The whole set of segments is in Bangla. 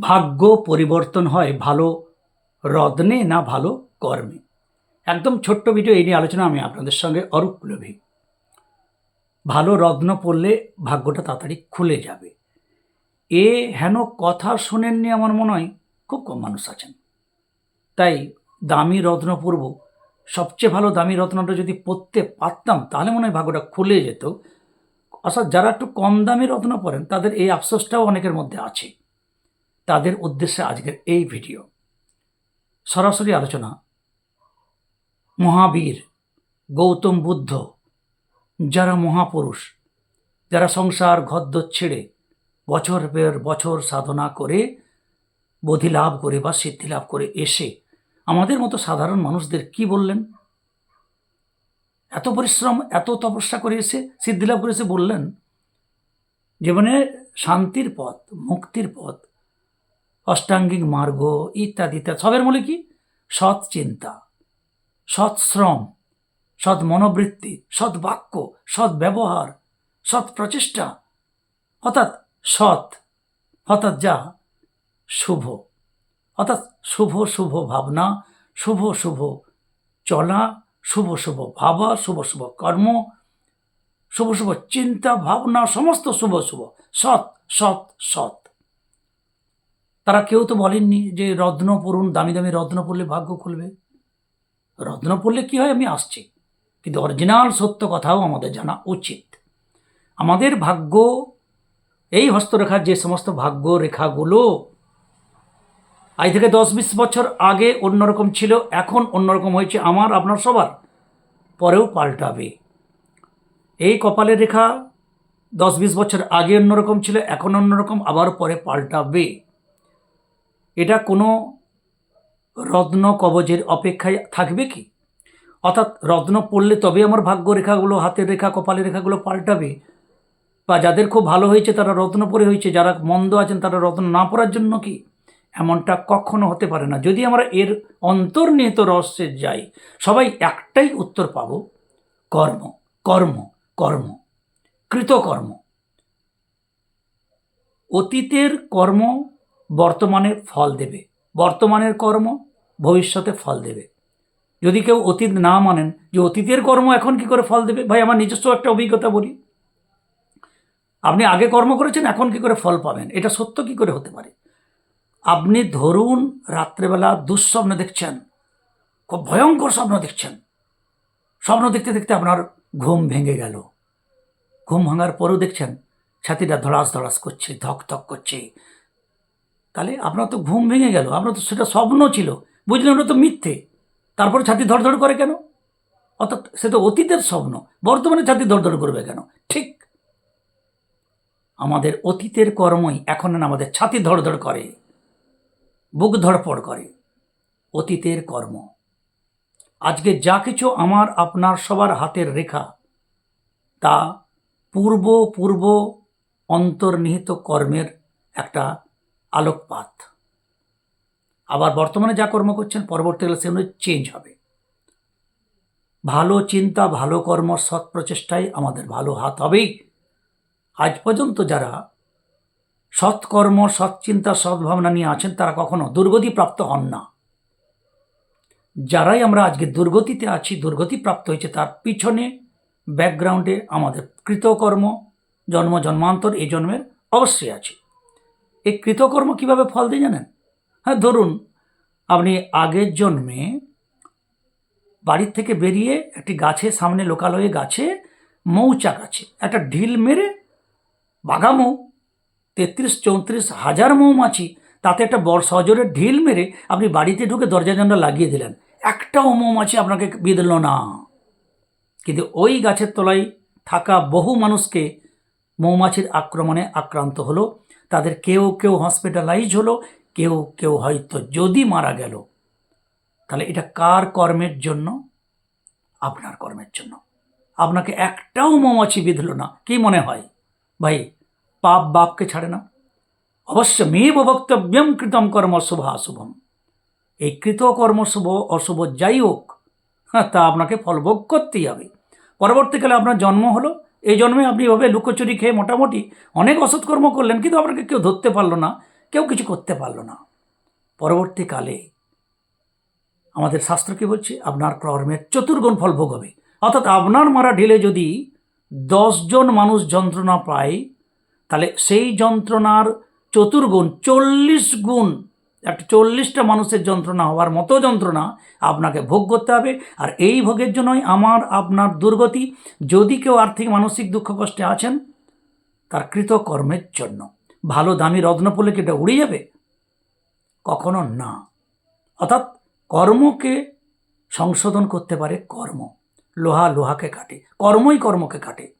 ভাগ্য পরিবর্তন হয় ভালো রত্নে না ভালো কর্মে। একদম ছোট্ট ভিডিও এই নিয়ে আলোচনা আমি আপনাদের সঙ্গে অরূপ লভি। ভালো রত্ন পড়লে ভাগ্যটা তাড়াতাড়ি খুলে যাবে। এ হেন কথা শোনেননি আমার মনে হয়, খুব কম মানুষ আছেন। তাই দামি রত্ন পরব সবচেয়ে ভালো দামি রত্নটা যদি পরতে পারতাম, তাহলে মনে হয় ভাগ্যটা খুলে যেত। অর্থাৎ যারা একটু কম দামি রত্ন পরেন তাদের এই আফসোসটাও অনেকের মধ্যে আছে। তাদের উদ্দেশ্যে আজকের এই ভিডিও। সরাসরি আলোচনা। মহাবীর, গৌতম বুদ্ধ, যারা মহাপুরুষ, যারা সংসার ঘদ্দর ছেড়ে বছর পর বছর সাধনা করে, বোধি লাভ করে বা সিদ্ধি লাভ করে এসে আমাদের মতো সাধারণ মানুষদের কি বললেন? এত পরিশ্রম, এত তপস্যা করে এসে সিদ্ধি লাভ করে এসে বললেন, জীবনে শান্তির পথ, মুক্তির পথ অষ্টাঙ্গিক মার্গ ইত্যাদি ইত্যাদি। সবের মূলে কি? সৎ চিন্তা, সৎ শ্রম, সৎ মনোবৃত্তি, সৎ বাক্য, সৎ ব্যবহার, সৎ প্রচেষ্টা, অর্থাৎ সৎ, অর্থাৎ যা শুভ, অর্থাৎ শুভ শুভ ভাবনা, শুভ শুভ চলা, শুভ শুভ ভাবা, শুভ শুভ কর্ম, শুভ শুভ চিন্তা, ভাবনা, সমস্ত শুভ শুভ, সৎ সৎ সৎ। তারা কেউ তো বলেননি যে রত্ন পড়ুন, দামি দামি রত্ন পড়লে ভাগ্য খুলবে। রত্ন পড়লে কী হয়? আমি আসছি। কিন্তু অরিজিনাল সত্য কথাও আমাদের জানা উচিত। আমাদের ভাগ্য, এই হস্তরেখার যে সমস্ত ভাগ্য রেখাগুলো, আজ থেকে দশ বিশ বছর আগে অন্যরকম ছিল, এখন অন্যরকম হয়েছে, আমার, আপনার সবার। পরেও পাল্টাবে। এই কপালের রেখা দশ বিশ বছর আগে অন্যরকম ছিল, এখন অন্যরকম, আবার পরে পাল্টাবে। এটা কোনো রত্ন কবজের অপেক্ষায় থাকবে কি? অর্থাৎ রত্ন পড়লে তবে আমার ভাগ্য রেখাগুলো হাতের রেখা, কপালের রেখাগুলো পাল্টাবে। বা যাদের খুব ভালো হয়েছে তারা রত্ন পরে হয়েছে, যারা মন্দ আছেন তারা রত্ন না পড়ার জন্য কি? এমনটা কখনো হতে পারে না। যদি আমরা এর অন্তর্নিহিত রহস্যে যাই, সবাই একটাই উত্তর পাব, কর্ম কর্ম কর্ম, কৃতকর্ম। অতীতের কর্ম বর্তমানে ফল দেবে। বর্তমানের কর্ম ভবিষ্যতে ফল দেবে। যদি কেউ অতীত না মানেন, যে অতীতের কর্ম এখন কি করে ফল দেবে? ভাই, আমার নিজস্ব একটা অভিজ্ঞতা বলি। আপনি আগে কর্ম করেছেন, এখন কি করে ফল পাবেন? এটা সত্য কি করে হতে পারে? আপনি ধরুন রাত্রেবেলা দুঃস্বপ্ন দেখছেন, খুব ভয়ঙ্কর স্বপ্ন দেখছেন। স্বপ্ন দেখতে দেখতে আপনার ঘুম ভেঙে গেল। ঘুম ভাঙার পরেও দেখছেন, ছাতিটা ধড়াস ধড়াস করছে, ধক ধক করছে তাহলে আপনার তো ঘুম ভেঙে গেল, আপনার তো সেটা স্বপ্ন ছিল। বুঝলেন, ওটা তো মিথ্যে। তারপরে ছাতি ধড়ধড় করে কেন? অর্থাৎ সে তো অতীতের স্বপ্ন, বর্তমানে ছাতি ধরধর করবে কেন? ঠিক। আমাদের অতীতের কর্মই এখন আমাদের ছাতি ধড়ধড় করে, বুক ধড়পড় করে। অতীতের কর্ম। আজকে যা কিছু আমার, আপনার সবার হাতের রেখা, তা পূর্ব পূর্ব অন্তর্নিহিত কর্মের একটা আলোকপাত। আবার বর্তমানে যা কর্ম করছেন পরবর্তীকালে সেগুলো চেঞ্জ হবে। ভালো চিন্তা, ভালো কর্ম সৎ প্রচেষ্টায় আমাদের ভালো হাত হবেই। আজ পর্যন্ত যারা সৎকর্ম সৎচিন্তা সদ্ভাবনা নিয়ে আছেন, তারা কখনো দুর্গতি প্রাপ্ত হন না। যারাই আমরা আজকে দুর্গতিতে আছি, দুর্গতি প্রাপ্ত হয়েছে, তার পিছনে ব্যাকগ্রাউন্ডে আমাদের কৃতকর্ম, জন্ম, জন্মান্তর, এই জন্মের অবশ্যই আছে। এই কৃতকর্ম কীভাবে ফল দিয়ে জানেন? হ্যাঁ ধরুন, আপনি আগের জন্মে বাড়ির থেকে বেরিয়ে একটি গাছে, সামনে লোকালয়ে গাছে মৌচাক আছে। একটা ঢিল মেরে বাঘা মৌ, তেত্রিশ, চৌত্রিশ হাজার মৌমাছি, তাতে একটা বড় সজোরে ঢিল মেরে আপনি বাড়িতে ঢুকে দরজা জানলা লাগিয়ে দিলেন। একটাও মৌমাছি আপনাকে বিঁধল না। কিন্তু ওই গাছের তলায় থাকা বহু মানুষকে মৌমাছির আক্রমণে আক্রান্ত হলো। তাদের কেউ কেউ হসপিটালাইজ হলো, কেউ কেউ হয়তো যদি মারা গেল। তাহলে এটা কার কর্মের জন্য? আপনার কর্মের জন্য। আপনাকে একটাও মৌমাছি বিঁধল না। কি মনে হয়? ভাই, পাপ বাপকে ছাড়ে না? অবশ্য মেব বক্তব্যম কৃতম কর্ম শুভ অশুভম। এই কৃত কর্ম শুভ অশুভ যাই হোক হ্যাঁ তা আপনাকে ফলভোগ করতেই হবে। পরবর্তীকালে আপনার জন্ম হলো এই জন্মে আপনি এভাবে লুকোচুরি খেয়ে মোটামুটি অনেক অসৎকর্ম করলেন, কিন্তু আপনাকে কেউ ধরতে পারল না, কেউ কিছু করতে পারল না। পরবর্তীকালে আমাদের শাস্ত্র কি বলছে? আপনার কর্মের চতুর্গুণ ফল ভোগ হবে। অর্থাৎ আপনার মারা ঢিলে যদি দশজন মানুষ যন্ত্রণা পায়, তাহলে সেই যন্ত্রণার চতুর্গুণ, চল্লিশ গুণ একটা চল্লিশটা মানুষের যন্ত্রণা হওয়ার মতো যন্ত্রণা আপনাকে ভোগ করতে হবে। আর এই ভোগের জন্যই আমার, আপনার দুর্গতি, যদি কেউ আর্থিক, মানসিক দুঃখ কষ্টে আছেন, তার কৃতকর্মের জন্য। ভালো দামি রত্ন পড়লে কি এটা উড়ে যাবে? কখনো না। অর্থাৎ কর্মকে সংশোধন করতে পারে কর্ম। লোহা লোহাকে কাটে। কর্মই কর্মকে কাটে।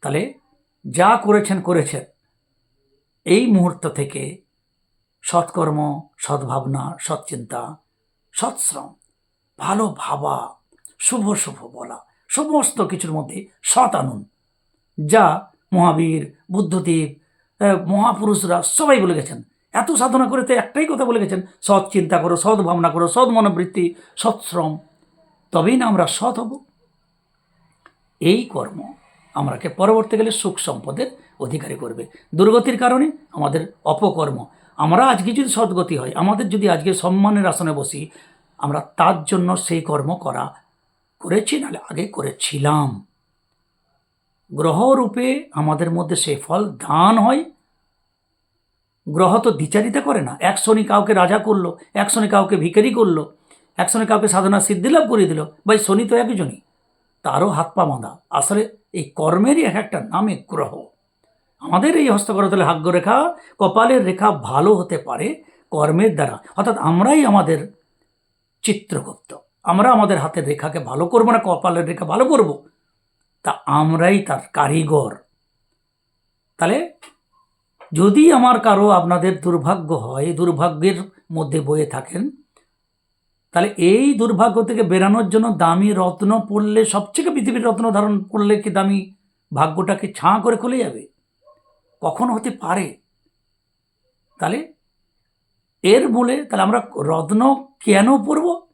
তাহলে যা করেছেন করেছেন। এই মুহূর্ত থেকে সৎকর্ম, সদ্ভাবনা, সৎচিন্তা, সৎশ্রম, ভালো ভাবা, শুভ শুভ বলা, সমস্ত কিছুর মধ্যে সৎ আনুন। যা মহাবীর, বুদ্ধদেব মহাপুরুষরা সবাই বলে গেছেন। এত সাধনা করে তো একটাই কথা বলে গেছেন সৎ চিন্তা করো সৎ ভাবনা করো সৎ মনোবৃত্তি সৎশ্রম। তবেই না আমরা সৎ হব। এই কর্ম আমরাকে পরবর্তীকালে সুখ সম্পদের অধিকারী করবে। দুর্গতির কারণে আমাদের অপকর্ম আমরা আজকে যদি সদ্গতি হয়, আমাদের যদি আজকে সম্মানের আসনে বসি, আমরা তার জন্য সেই কর্ম করা করেছি, নাহলে আগে করেছিলাম। গ্রহরূপে আমাদের মধ্যে সেই ফল দান হয়। গ্রহ তো দ্বিচারিতা করে না। এক শনি কাউকে রাজা করল, এক শনি কাউকে ভিখারি করল, এক শনি কাউকে সাধনা সিদ্ধি লাভ করিয়ে দিল, ভাই শনি তো একজনই। তারও হাত পা বাঁধা। আসলে এই কর্মেরই এক একটা নামে গ্রহ। আমাদের এই হস্তকরতলে ভাগ্যরেখা কপালের রেখা ভালো হতে পারে কর্মের দ্বারা। অর্থাৎ আমরাই আমাদের চিত্রগুপ্ত। আমরা আমাদের হাতের রেখাকে ভালো করব না, কপালের রেখা ভালো করব? তা আমরাই তার কারিগর। তাহলে যদি আমার কারও আপনাদের দুর্ভাগ্য হয়, দুর্ভাগ্যের মধ্যে বয়ে থাকেন, তাহলে এই দুর্ভাগ্য থেকে বেরানোর জন্য দামি রত্ন পড়লে সবচেয়ে পৃথিবীর রত্ন ধারণ করলে কি দামি ভাগ্যটাকে ছাঁ করে খুলে যাবে? কখনো হতে পারে? তাহলে এর মূলে তাহলে আমরা রত্ন কেন পড়ব?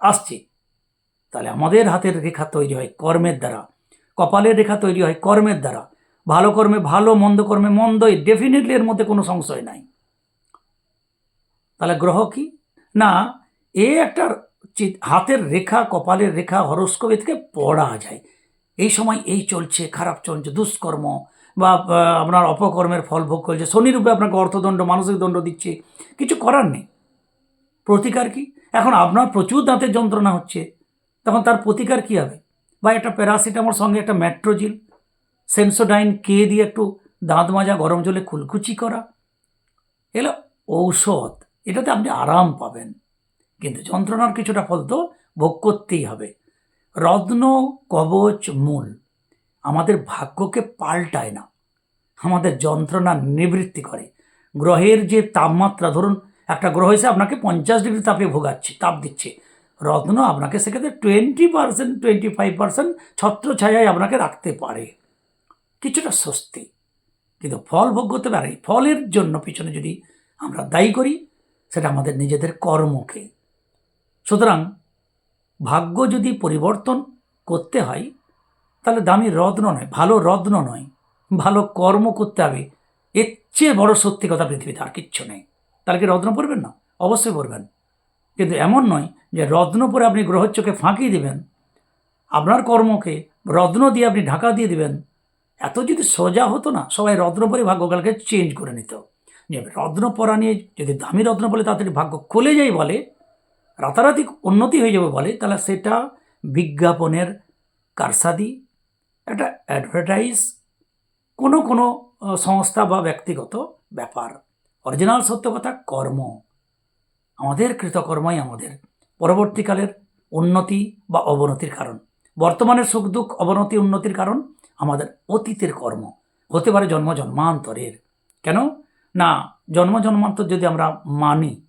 আসছি। তাহলে আমাদের হাতের রেখা তৈরি হয় কর্মের দ্বারা। কপালের রেখা তৈরি হয় কর্মের দ্বারা। ভালো কর্মে ভালো, মন্দ কর্মে মন্দই। ডেফিনেটলি এর মধ্যে কোনো সংশয় নাই। তাহলে গ্রহ কি? না, এ একটা হাতের রেখা, কপালের রেখা, হরস্কোপ থেকে পড়া যায়। এই সময় এই চলছে, খারাপ চলছে, দুষ্কর্ম বা আপনার অপকর্মের ফল ভোগ করছে। শনিরূপে আপনাকে অর্থদণ্ড, মানসিক দণ্ড দিচ্ছে। কিছু করার নেই। প্রতিকার কি? এখন আপনার প্রচুর দাঁতের যন্ত্রণা হচ্ছে। তখন তার প্রতিকার কি হবে? বা একটা প্যারাসিটামল সঙ্গে একটা ম্যাট্রোজিল, সেন্সোডাইন কে দিয়ে একটু দাঁত মাজা, গরম জলে কুলকুচি করা। এগুলো ঔষধ। এটাতে আপনি আরাম পাবেন। কিন্তু যন্ত্রণার কিছুটা ফল তো ভোগ করতেই হবে। রত্ন, কবচ, মূল। আমাদের ভাগ্যকে পাল্টায় না। আমাদের যন্ত্রণা নিবৃত্তি করে। গ্রহের যে তাপমাত্রা, ধরুন একটা গ্রহ এসে আপনাকে পঞ্চাশ ডিগ্রি তাপে ভোগাচ্ছে, তাপ দিচ্ছে। রত্ন আপনাকে সেক্ষেত্রে twenty percent twenty five percent ছত্র ছায়ায় আপনাকে রাখতে পারে। কিছুটা স্বস্তি। কিন্তু ফল ভোগ করতে পারে। ফলের জন্য পিছনে যদি আমরা দায়ী করি, সেটা আমাদের নিজেদের কর্মকে। সুতরাং ভাগ্য যদি পরিবর্তন করতে হয় তাহলে দামি রত্ন নয়, ভালো রত্ন নয়। ভালো কর্ম করতে হবে। এর চেয়ে বড় সত্যি কথা পৃথিবীতে আর কিচ্ছু নেই। তাহলে কি রত্ন পড়বেন না? অবশ্যই পড়বেন। কিন্তু এমন নয় যে রত্ন পরে আপনি গ্রহের চোখে ফাঁকি দিবেন। আপনার কর্মকে রত্ন দিয়ে আপনি ঢাকা দিয়ে দিবেন। এত যদি সোজা হতো না, সবাই রত্ন পরে ভাগ্যকালকে চেঞ্জ করে নিত। যে রত্ন পরা নিয়ে যদি দামি রত্ন বলে তাড়াতাড়ি ভাগ্য খুলে যায় বলে, রাতারাতি উন্নতি হয়ে যাবে বলে, তাহলে সেটা বিজ্ঞাপনের কারসাদি একটা অ্যাডভার্টাইজ কোনো কোনো সংস্থা বা ব্যক্তিগত ব্যাপার। অরিজিনাল সত্য কথা কর্ম। আমাদের কৃতকর্মই আমাদের। পরবর্তীকালের উন্নতি বা অবনতির কারণ। বর্তমানের সুখ দুঃখ, অবনতি, উন্নতির কারণ আমাদের অতীতের কর্ম। হতে পারে জন্ম জন্মান্তরের। কেন? না, জন্ম জন্মান্তর যদি আমরা মানি,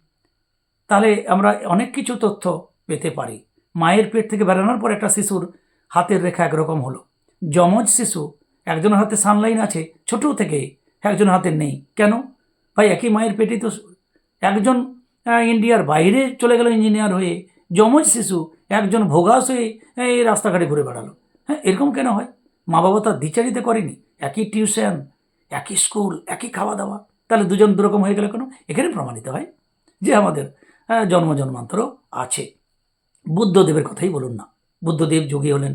তাহলে আমরা অনেক কিছু তথ্য পেতে পারি। মায়ের পেট থেকে বেরোনোর পর একটা শিশুর হাতের রেখা একরকম হলো। যমজ শিশু, একজনের হাতে সানলাইন আছে ছোটো থেকে একজনের হাতে নেই। কেন? ভাই, একই মায়ের পেটেই তো একজন ইন্ডিয়ার বাইরে চলে গেল ইঞ্জিনিয়ার হয়ে, যমজ শিশু একজন ভোগাস হয়ে, এই রাস্তাঘাটে ঘুরে বেড়ালো। হ্যাঁ এরকম কেন হয়? মা বাবা তার দ্বিচারিতে করেনি। একই টিউশন একই স্কুল একই খাওয়া দাওয়া তাহলে দুজন দুরকম হয়ে গেলে কেন? এখানে প্রমাণিত হয় যে আমাদের জন্ম জন্মান্তর আছে। বুদ্ধদেবের কথাই বলুন না। বুদ্ধদেব যোগী হলেন।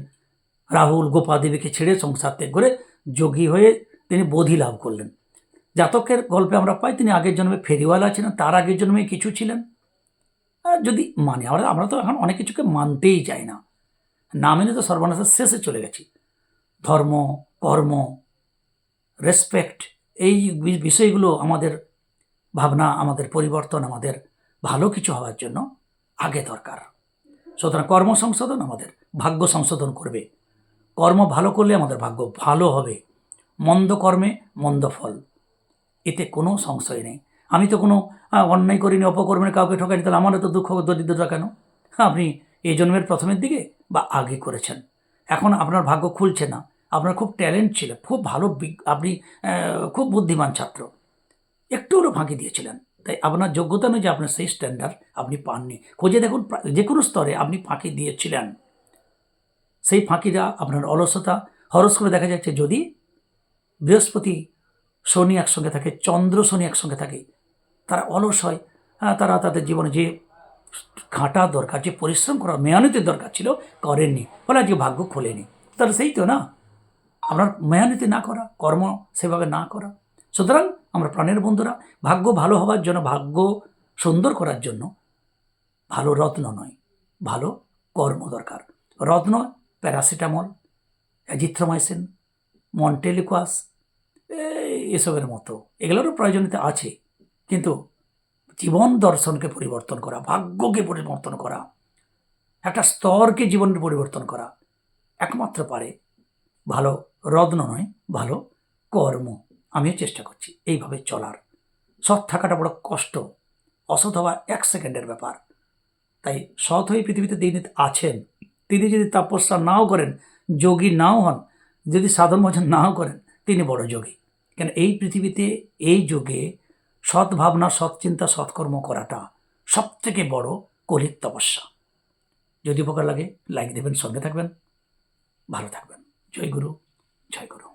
রাহুল গোপাদেবীকে ছেড়ে সংসার ত্যাগ করে যোগী হয়ে তিনি বোধি লাভ করলেন। জাতকের গল্পে আমরা পাই, তিনি আগের জন্মে ফেরিওয়ালা ছিলেন, তার আগের জন্মে কিছু ছিলেন। যদি মানে আমরা আমরা তো এখন অনেক কিছুকে মানতেই চাই না। না মেনে তো সর্বনাশের শেষে চলে গেছি। ধর্ম, কর্ম রেসপেক্ট এই বিষয়গুলো আমাদের ভাবনা, আমাদের পরিবর্তন, আমাদের ভালো কিছু হওয়ার জন্য আগে দরকার। সুতরাং কর্ম সংশোধন আমাদের, ভাগ্য সংশোধন করবে। কর্ম ভালো করলে আমাদের ভাগ্য ভালো হবে। মন্দ কর্মে মন্দ ফল। এতে কোনো সংশয় নেই। আমি তো কোনো অন্যায় করিনি, অপকর্মের কাউকে ঠকাইনি, তাহলে আমারও তো দুঃখ, দরিদ্রতা কেন? আপনি এই জন্মের প্রথমের দিকে বা আগে করেছেন। এখন আপনার ভাগ্য খুলছে না। আপনার খুব ট্যালেন্ট ছিল, খুব ভালো আপনি খুব বুদ্ধিমান ছাত্র। একটু হলেও ফাঁকি দিয়েছিলেন। তাই আপনার যোগ্যতা নয় যে আপনার সেই স্ট্যান্ডার্ড আপনি পাননি। খোঁজে দেখুন যে কোনো স্তরে আপনি ফাঁকি দিয়েছিলেন। সেই ফাঁকিটা আপনার অলসতা। হরস করে দেখা যাচ্ছে যদি বৃহস্পতি শনি একসঙ্গে থাকে চন্দ্র শনি একসঙ্গে থাকে তারা অলস হয়। হ্যাঁ, তারা তাদের জীবনে যে খাটা দরকার যে পরিশ্রম করা মেহনতের দরকার ছিল করেননি। ফলে আজকে ভাগ্য খোলেনি। তাহলে সেই তো না। আপনার মেহনতি না করা কর্ম সেভাবে না করা। সুতরাং আমরা প্রাণের বন্ধুরা ভাগ্য ভালো হওয়ার জন্য ভাগ্য সুন্দর করার জন্য ভালো রত্ন নয় ভালো কর্ম দরকার। রত্ন প্যারাসিটামল অ্যাজিথ্রোমাইসিন মন্টেলিকোয়াস এসবের মতো। এগুলোরও প্রয়োজনীয়তা আছে, কিন্তু জীবন দর্শনকে পরিবর্তন করা, ভাগ্যকে পরিবর্তন করা, একটা স্তরকে জীবনের পরিবর্তন করা একমাত্র পারে ভালো রত্ন নয়, ভালো কর্ম। আমিও চেষ্টা করছি এইভাবে চলার। সৎ থাকাটা বড় কষ্ট, অসৎ হওয়া এক সেকেন্ডের ব্যাপার। তাই সৎ হয়ে পৃথিবীতে তিনি আছেন তিনি যদি তপস্যা নাও করেন, যোগী নাও হন, যদি সাধন ভজন নাও করেন, তিনি বড় যোগী। কেন এই পৃথিবীতে এই যুগে সৎ ভাবনা সৎ চিন্তা সৎকর্ম করাটা সব থেকে বড় কলির তপস্যা। যদি উপকার লাগে লাইক দেবেন, সঙ্গে থাকবেন। ভালো থাকবেন। জয় গুরু জয় গুরু।